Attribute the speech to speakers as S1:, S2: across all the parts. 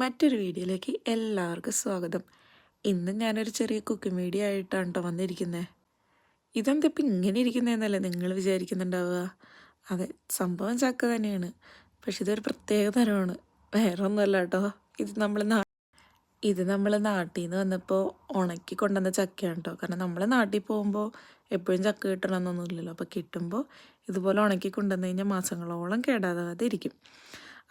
S1: മറ്റൊരു വീഡിയോയിലേക്ക് എല്ലാവർക്കും സ്വാഗതം. ഇന്ന് ഞാനൊരു ചെറിയ കുക്കിംഗ് വീഡിയോ ആയിട്ടാണ് കേട്ടോ വന്നിരിക്കുന്നത് ഇതെന്താ ഇപ്പം ഇങ്ങനെ ഇരിക്കുന്നതെന്നല്ലേ നിങ്ങൾ വിചാരിക്കുന്നുണ്ടാവുക? അതെ സംഭവം ചക്ക തന്നെയാണ്. പക്ഷെ ഇതൊരു പ്രത്യേക തരമാണ്. വേറെ ഒന്നുമല്ല കേട്ടോ ഇത് നമ്മൾ നാ ഇത് നമ്മൾ നാട്ടിൽ നിന്ന് വന്നപ്പോൾ ഉണക്കി കൊണ്ടുവന്ന ചക്കയാണ് കേട്ടോ കാരണം നമ്മൾ നാട്ടിൽ പോകുമ്പോൾ എപ്പോഴും ചക്ക കിട്ടണമെന്നൊന്നുമില്ലല്ലോ. അപ്പോൾ കിട്ടുമ്പോൾ ഇതുപോലെ ഉണക്കി കൊണ്ടുവന്നു കഴിഞ്ഞാൽ മാസങ്ങളോളം കേടാകാതെ ഇരിക്കും.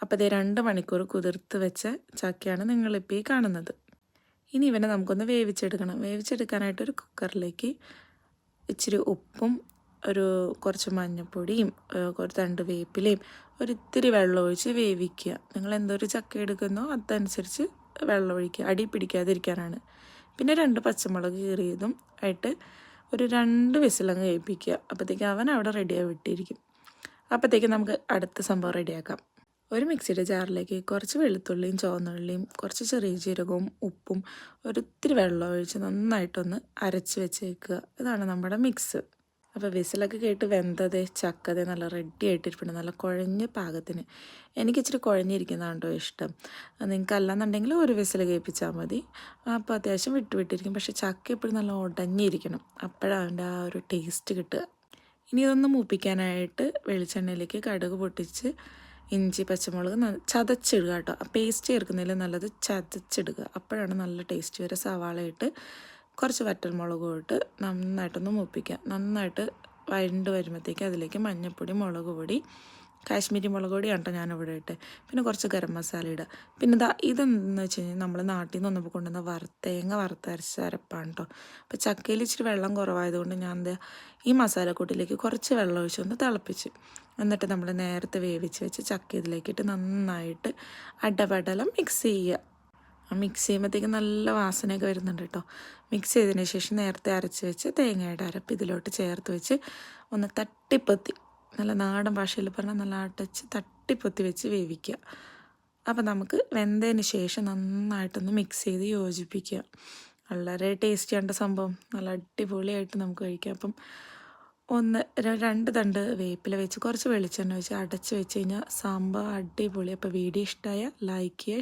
S1: അപ്പോൾ ഇതേ രണ്ട് മണിക്കൂർ കുതിർത്ത് വെച്ച ചക്കയാണ് നിങ്ങളിപ്പോൾ ഈ കാണുന്നത്. ഇനി ഇവനെ നമുക്കൊന്ന് വേവിച്ചെടുക്കണം. വേവിച്ചെടുക്കാനായിട്ട് ഒരു കുക്കറിലേക്ക് ഇച്ചിരി ഉപ്പും ഒരു കുറച്ച് മഞ്ഞൾപ്പൊടിയും ഏഹ് കുറച്ച് രണ്ട് വേപ്പിലയും ഒരു ഇത്തിരി വെള്ളം ഒഴിച്ച് വേവിക്കുക. നിങ്ങൾ എന്തൊരു ചക്ക എടുക്കുന്നോ അതനുസരിച്ച് വെള്ളം ഒഴിക്കുക. അടി പിടിക്കാതിരിക്കാനാണ്. പിന്നെ രണ്ട് പച്ചമുളക് കീറിയതും ആയിട്ട് ഒരു രണ്ട് വിസിലങ്ങ് കഴിപ്പിക്കുക അപ്പോഴത്തേക്ക് അവൻ അവിടെ റെഡിയായി വിട്ടിരിക്കും. അപ്പോഴത്തേക്ക് നമുക്ക് അടുത്ത സംഭവം റെഡിയാക്കാം ഒരു മിക്സിയുടെ ജാറിലേക്ക് കുറച്ച് വെളുത്തുള്ളിയും ചുവന്നുള്ളിയും കുറച്ച് ചെറിയ ജീരകവും ഉപ്പും ഒരിത്തിരി വെള്ളം ഒഴിച്ച് നന്നായിട്ടൊന്ന് അരച്ച് വെച്ചേക്കുക. ഇതാണ് നമ്മുടെ മിക്സ്. അപ്പോൾ വിസിലൊക്കെ കേട്ട് വെന്തത് ചക്കത് നല്ല റെഡി ആയിട്ടിരിപ്പുണ്ട് നല്ല കുഴഞ്ഞ പാകത്തിന്. എനിക്ക് ഇച്ചിരി കുഴഞ്ഞിരിക്കുന്നതാണ് കേട്ടോ ഇഷ്ടം. നിങ്ങൾക്ക് അല്ലാന്നുണ്ടെങ്കിൽ ഒരു വിസിൽ കേൾപ്പിച്ചാൽ മതി. അപ്പോൾ അത്യാവശ്യം വിട്ടുവിട്ടിരിക്കും പക്ഷേ ചക്ക എപ്പോഴും നല്ല ഉടഞ്ഞിരിക്കണം. അപ്പോഴാണ് അതിന്റെ ആ ഒരു ടേസ്റ്റ് കിട്ടുക. ഇനി ഇതൊന്ന് മൂപ്പിക്കാനായിട്ട് വെളിച്ചെണ്ണയിലേക്ക് കടുക് പൊട്ടിച്ച് ഇഞ്ചി പച്ചമുളക് ചതച്ചിടുക കേട്ടോ. പേസ്റ്റ് ചേർക്കുന്നതിൽ നല്ലത് ചതച്ചിടുക. അപ്പോഴാണ് നല്ല ടേസ്റ്റ് വരെ സവാള ഇട്ട് കുറച്ച് വറ്റൽമുളകും ഇട്ട് നന്നായിട്ടൊന്ന് മൂപ്പിക്കുക. നന്നായിട്ട് വഴണ്ട് വരുമ്പോഴത്തേക്ക് അതിലേക്ക് മഞ്ഞൾപ്പൊടി മുളക് പൊടി കാശ്മീരി മുളക് പൊടിയാണ് കേട്ടോ ഞാനിവിടെ ഇട്ട്. പിന്നെ കുറച്ച് ഗരം മസാല ഇടുക പിന്നെ ഇതാ ഇതെന്ന് വെച്ച് കഴിഞ്ഞാൽ നമ്മൾ നാട്ടിൽ നിന്ന് വന്നപ്പോൾ കൊണ്ടുവന്ന വറുത്തേങ്ങ വറുത്തരച്ച അരപ്പാണ് കേട്ടോ അപ്പോൾ ചക്കയിൽ ഇച്ചിരി വെള്ളം കുറവായതുകൊണ്ട് ഞാൻ എന്താ ഈ മസാലക്കൂട്ടിലേക്ക് കുറച്ച് വെള്ളം ഒഴിച്ച് ഒന്ന് തിളപ്പിച്ച്. എന്നിട്ട് നമ്മൾ നേരത്തെ വേവിച്ച് വെച്ച് ചക്ക ഇതിലേക്കിട്ട് നന്നായിട്ട് അടപടലം മിക്സ് ചെയ്യുക മിക്സ് ചെയ്യുമ്പോഴത്തേക്ക് നല്ല വാസനയൊക്കെ വരുന്നുണ്ട് കേട്ടോ മിക്സ് ചെയ്തതിന് ശേഷം നേരത്തെ അരച്ച് വെച്ച് തേങ്ങയുടെ അരപ്പ് ഇതിലോട്ട് ചേർത്ത് വെച്ച് ഒന്ന് തട്ടിപ്പൊത്തി. നല്ല നാടൻ ഭാഷയിൽ പറഞ്ഞാൽ നല്ല അടച്ച് തട്ടിപ്പൊത്തി വെച്ച് വേവിക്കുക. അപ്പം നമുക്ക് വെന്തതിന് ശേഷം നന്നായിട്ടൊന്ന് മിക്സ് ചെയ്ത് യോജിപ്പിക്കുക. വളരെ ടേസ്റ്റിയാണ് സംഭവം. നല്ല അടിപൊളിയായിട്ട് നമുക്ക് കഴിക്കാം. അപ്പം ഒന്ന് രണ്ട് തണ്ട് വേപ്പില വെച്ച് കുറച്ച് വെളിച്ചെണ്ണ വെച്ച് അടച്ച് വെച്ച് കഴിഞ്ഞാൽ സംഭവം അടിപൊളി. അപ്പോൾ വീഡിയോ ഇഷ്ടമായ ലൈക്ക് ചെയ്യുക